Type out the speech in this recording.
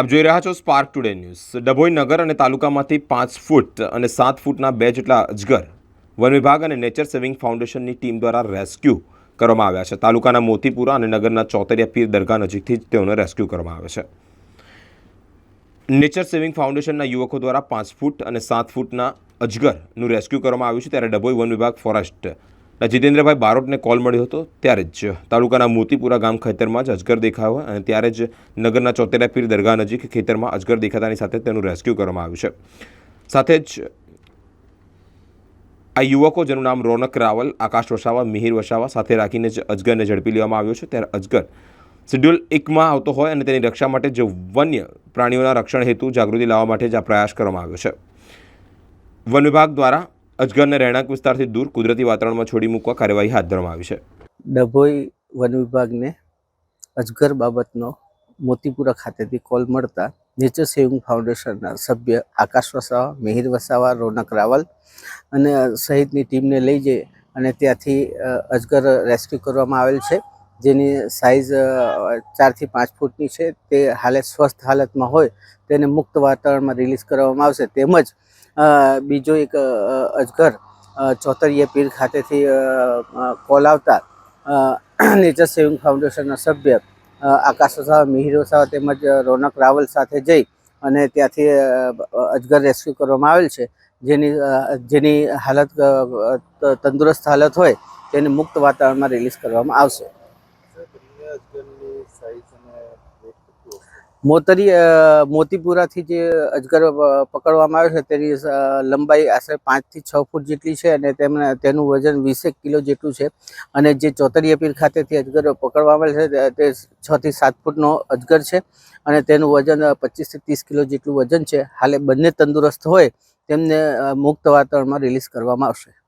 આપ જોઈ રહ્યા છો સ્પાર્ક ટુડે ન્યૂઝ ડભોઈ નગર અને તાલુકામાંથી પાંચ ફૂટ અને સાત ફૂટના બે જેટલા અજગર વન વિભાગ અને નેચર સેવિંગ ફાઉન્ડેશનની ટીમ દ્વારા રેસ્ક્યુ કરવામાં આવ્યા છે. તાલુકાના મોતીપુરા અને નગરના ચોતરિયા પીર દરગાહ નજીકથી જ તેઓને રેસ્ક્યુ કરવામાં આવે છે. નેચર સેવિંગ ફાઉન્ડેશનના યુવકો દ્વારા પાંચ ફૂટ અને સાત ફૂટના અજગરનું રેસ્ક્યુ કરવામાં આવ્યું છે. ત્યારે ડભોઈ વન વિભાગ ફોરેસ્ટના જીતેન્દ્રભાઈ બારોટને કોલ મળ્યો હતો ત્યારે જ. તાલુકાના મોતીપુરા ગામ ખેતરમાં જ અજગર દેખાયો અને ત્યારે જ નગરના ચોતેરા પીર દરગાહ નજીક ખેતરમાં અજગર દેખાતાની સાથે તેનું રેસ્ક્યુ કરવામાં આવ્યું છે. સાથે જ આ યુવકો જેનું નામ રોનક રાવલ, આકાશ વસાવા, મિહિર વસાવા સાથે રાખીને જ અજગરને ઝડપી લેવામાં આવ્યો છે. ત્યારે અજગર શેડ્યુલ એકમાં આવતો હોય અને તેની રક્ષા માટે જે વન્ય પ્રાણીઓના રક્ષણ હેતુ જાગૃતિ લાવવા માટે જ આ પ્રયાસ કરવામાં આવ્યો છે. વન વિભાગ દ્વારા અજગરને રહેણાંક વિસ્તારથી દૂર કુદરતી વાતાવરણમાં છોડી મૂકવા કાર્યવાહી હાથ ધરવામાં આવી છે. ડભોઈ વન વિભાગને અજગર બાબતનો મોતીપુરા ખાતેથી કોલ મળતા નેચર સેવિંગ ફાઉન્ડેશનના સભ્ય આકાશ વસાવા, મિહિર વસાવા, રોનક રાવલ અને સહિતની ટીમને લઈ જઈ અને ત્યાંથી અજગર રેસ્ક્યુ કરવામાં આવેલ છે. જેની સાઇઝ ચારથી પાંચ ફૂટની છે તે હાલે સ્વસ્થ હાલતમાં હોય તેને મુક્ત વાતાવરણમાં રિલીઝ કરવામાં આવશે. તેમજ બીજો એક અજગર અ, પીર ખાતેથી કોલ આવતા નેચર સેવિંગ ફાઉન્ડેશનના સભ્ય આકાશ વસાવા મિહિર વસાવા તેમજ રોનક રાવલ સાથે જઈ અને ત્યાંથી અજગર રેસ્ક્યુ કરવામાં આવેલ છે. જેની જેની હાલત તંદુરસ્ત હાલત હોય તેને મુક્ત વાતાવરણમાં રિલીઝ કરવામાં આવશે. મોતરી મોતીપુરાથી જે અજગર પકડવામાં આવે છે, તેની લંબાઈ આશરે પાંચથી છ ફૂટ જેટલી છે અને તેમને, તેનું વજન વીસેક કિલો જેટલું છે. અને જે ચોતરીય પીર ખાતેથી અજગર પકડવામાં આવેલ છે, તે- છથી સાત ફૂટનો અજગર છે અને તેનું વજન પચીસથી ત્રીસ કિલો જેટલું વજન છે. હાલે બંને તંદુરસ્ત હોય તેમને મુક્ત વાતાવરણમાં રિલીઝ કરવામાં આવશે.